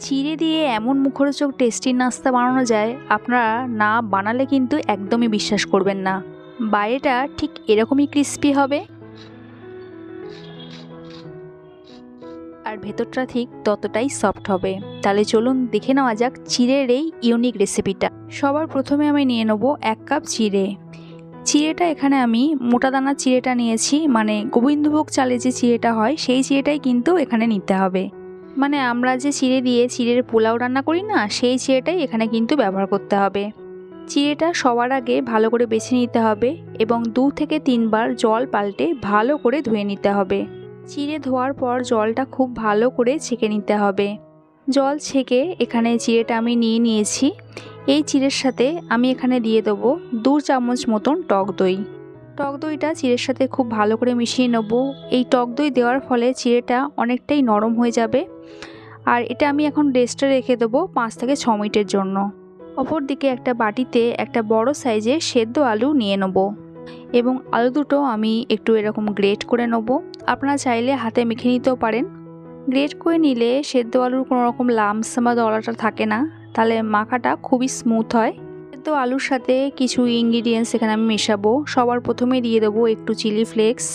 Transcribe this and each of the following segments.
চিড়ে দিয়ে এমন মুখরোচক টেস্টি নাস্তা বানানো যায়, আপনারা না বানালে কিন্তু একদমই বিশ্বাস করবেন না। বাইরেটা ঠিক এরকমই ক্রিস্পি হবে। আর ভেতরটা ঠিক ততটাই সফট হবে। তাহলে চলুন দেখে নেওয়া যাক চিড়ের এই ইউনিক রেসিপিটা সবার প্রথমে আমি নিয়ে নেব এক কাপ চিড়ে। চিড়েটা এখানে আমি মোটা দানার চিড়েটা নিয়েছি মানে গোবিন্দভোগ চালে যে চিড়েটা হয়, সেই চিড়েটাই কিন্তু এখানে নিতে হবে। মানে আমরা যে চিড়ে দিয়ে চিড়ের পোলাও রান্না করি না, সেই চিড়েটাই এখানে কিন্তু ব্যবহার করতে হবে। চিড়েটা সবার আগে ভালো করে বেছে নিতে হবে এবং দু থেকে তিনবার জল পাল্টে ভালো করে ধুয়ে নিতে হবে। চিড়ে ধোয়ার পর জলটা খুব ভালো করে ছেঁকে নিতে হবে। জল ছেঁকে এখানে চিড়েটা আমি নিয়ে নিয়েছি। এই চিড়ের সাথে আমি এখানে দিয়ে দেবো দু চামচ মতন টক দই। টক দইটা চিড়ের সাথে খুব ভালো করে মিশিয়ে নেব। এই টক দই দেওয়ার ফলে চিড়েটা অনেকটাই নরম হয়ে যাবে। আর এটা আমি এখন রেস্টে রেখে দেবো পাঁচ থেকে ছ মিনিটের জন্য। অপর দিকে একটা বাটিতে একটা বড় সাইজে সেদ্ধ আলু নিয়ে নেব এবং আলু দুটো আমি একটু এরকম গ্রেট করে নেব। আপনারা চাইলে হাতে মেখে নিতেও পারেন। গ্রেট করে নিলে সেদ্ধ আলুর কোনো রকম লামস বা দলাটা থাকে না। তাহলে মাখাটা খুবই স্মুথ হয়। সেদ্ধ আলুর সাথে কিছু ইনগ্রিডিয়েন্টস এখানে আমি মেশাবো। সবার প্রথমে দিয়ে দেবো একটু চিলি ফ্লেক্স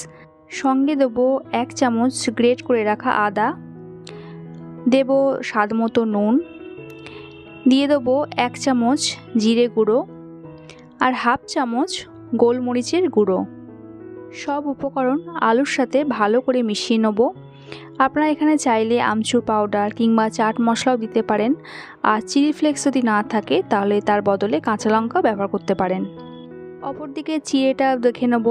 সঙ্গে দেবো এক চামচ গ্রেট করে রাখা আদা। দেব স্বাদ মতো নুন। দিয়ে দেবো এক চামচ জিরে গুঁড়ো আর হাফ চামচ গোলমরিচের গুঁড়ো। সব উপকরণ আলুর সাথে ভালো করে মিশিয়ে নেব। আপনারা এখানে চাইলে আমচুর পাউডার কিংবা চাট মশলাও দিতে পারেন। আর চিলি ফ্লেক্স যদি না থাকে, তাহলে তার বদলে কাঁচা লঙ্কা ব্যবহার করতে পারেন। অপরদিকে চিড়েটা দেখে নেব।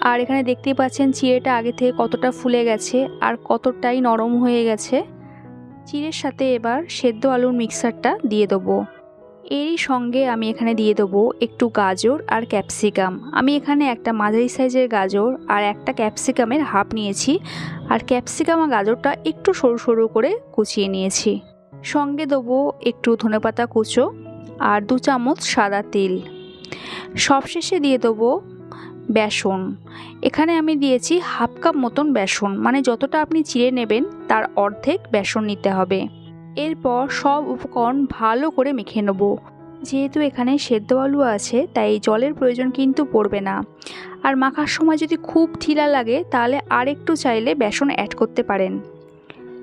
আর এখানে দেখতেই পাচ্ছেন চিড়েটা আগে থেকে কতটা ফুলে গেছে আর কতটাই নরম হয়ে গেছে। চিড়ের সাথে এবার সেদ্ধ আলুর মিক্সারটা দিয়ে দেবো। এরই সঙ্গে আমি এখানে দিয়ে দেবো একটু গাজর আর ক্যাপসিকাম। আমি এখানে একটা মাঝারি সাইজের গাজর আর একটা ক্যাপসিকামের হাফ নিয়েছি আর ক্যাপসিকাম আর গাজরটা একটু সরু সরু করে কুচিয়ে নিয়েছি। সঙ্গে দেবো একটু ধনেপাতা কুচো আর দু চামচ সাদা তেল। সবশেষে দিয়ে দেবো বেসন। এখানে আমি দিয়েছি হাফ কাপ মতন বেসন মানে যতটা আপনি চিড়ে নেবেন তার অর্ধেক বেসন নিতে হবে। এরপর সব উপকরণ ভালো করে মেখে নেব। যেহেতু এখানে সেদ্ধ আলু আছে, তাই জলের প্রয়োজন কিন্তু পড়বে না। আর মাখার সময় যদি খুব ঢিলা লাগে, তাহলে আর একটু চাইলে বেসন অ্যাড করতে পারেন।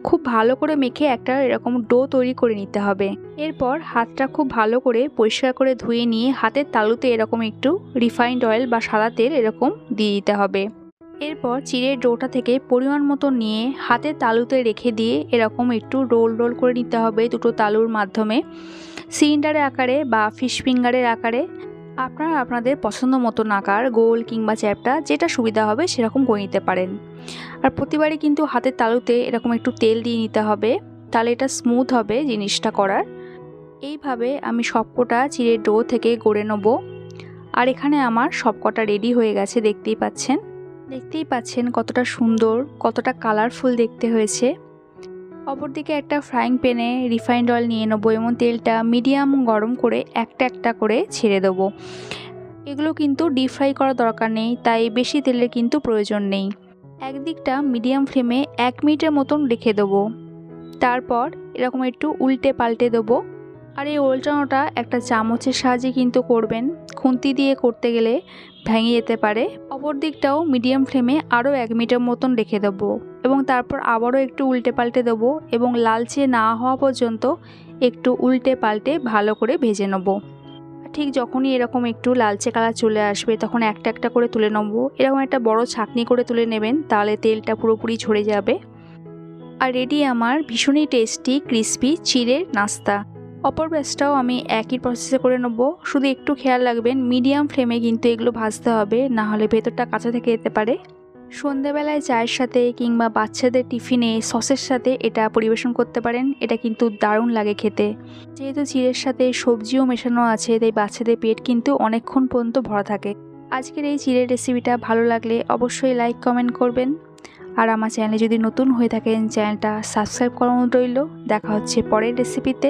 খুব ভালো করে মেখে একটা এরকম ডো তৈরি করে নিতে হবে। এরপর হাতটা খুব ভালো করে পরিষ্কার করে ধুয়ে নিয়ে হাতের তালুতে এরকম একটু রিফাইন্ড অয়েল বা সাদা তেল এরকম দিয়ে দিতে হবে। এরপর চিড়ের ডোটা থেকে পরিমাণ মতো নিয়ে হাতের তালুতে রেখে দিয়ে এরকম একটু রোল রোল করে নিতে হবে দুটো তালুর মাধ্যমে। সিলিন্ডারের আকারে বা ফিশ ফিঙ্গারের আকারে। আপনারা আপনাদের পছন্দ মতন আকার, গোল কিংবা চ্যাপটা, যেটা সুবিধা হবে সেরকম করে নিতে পারেন। আর প্রতিবারই কিন্তু হাতের তালুতে এরকম একটু তেল দিয়ে নিতে হবে, তাহলে এটা স্মুথ হবে জিনিসটা করার। এইভাবে আমি সবকটা চিড়ের ডো থেকে গড়ে নেব। আর এখানে আমার সবকটা রেডি হয়ে গেছে, দেখতেই পাচ্ছেন। দেখতেই পাচ্ছেন কতটা সুন্দর, কতটা কালারফুল দেখতে হয়েছে। অপরদিকে একটা ফ্রাইং প্যানে রিফাইন্ড অয়েল নিয়ে নেব এবং তেলটা মিডিয়াম গরম করে একটা একটা করে ছেড়ে দেবো। এগুলো কিন্তু ডিপ ফ্রাই করার দরকার নেই, তাই বেশি তেলের কিন্তু প্রয়োজন নেই। একদিকটা মিডিয়াম ফ্লেমে এক মিনিটের মতন রেখে দেবো। তারপর এরকম একটু উল্টে পাল্টে দেবো। আর এই উল্টানোটা একটা চামচের সাহায্যে কিন্তু করবেন। খুন্তি দিয়ে করতে গেলে ভেঙে যেতে পারে। অপর দিকটাও মিডিয়াম ফ্লেমে আরও এক মিনিটের মতন রেখে দেবো এবং তারপর আবারও একটু উল্টে পাল্টে দেবো এবং লালচে না হওয়া পর্যন্ত একটু উল্টে পাল্টে ভালো করে ভেজে নেব। ঠিক যখনই এরকম একটু লালচে কালার চলে আসবে তখন একটা একটা করে তুলে নেব। এরকম একটা বড় ছাকনি করে তুলে নেবেন তাহলে তেলটা পুরোপুরি ঝরে যাবে। আর রেডি আমার ভীষণই টেস্টি, ক্রিস্পি চিড়ের নাস্তা। অপর ব্যাচটাও আমি একই প্রসেসে করে নেব। শুধু একটু খেয়াল রাখবেন মিডিয়াম ফ্লেমে কিন্তু এগুলো ভাজতে হবে, না হলে ভেতরটা কাঁচা থেকে যেতে পারে। সন্ধেবেলায় চায়ের সাথে কিংবা বাচ্চাদের টিফিনে সসের সাথে এটা পরিবেশন করতে পারেন, এটা কিন্তু দারুণ লাগে খেতে। যেহেতু চিড়ের সাথে সবজিও মেশানো আছে, তাই বাচ্চাদের পেট কিন্তু অনেকক্ষণ পর্যন্ত ভরা থাকে। আজকের এই চিড়ের রেসিপিটা ভালো লাগলে অবশ্যই লাইক কমেন্ট করবেন। আর আমার চ্যানেলে যদি নতুন হয়ে থাকেন চ্যানেলটা সাবস্ক্রাইব করানো রইল। দেখা হচ্ছে পরের রেসিপিতে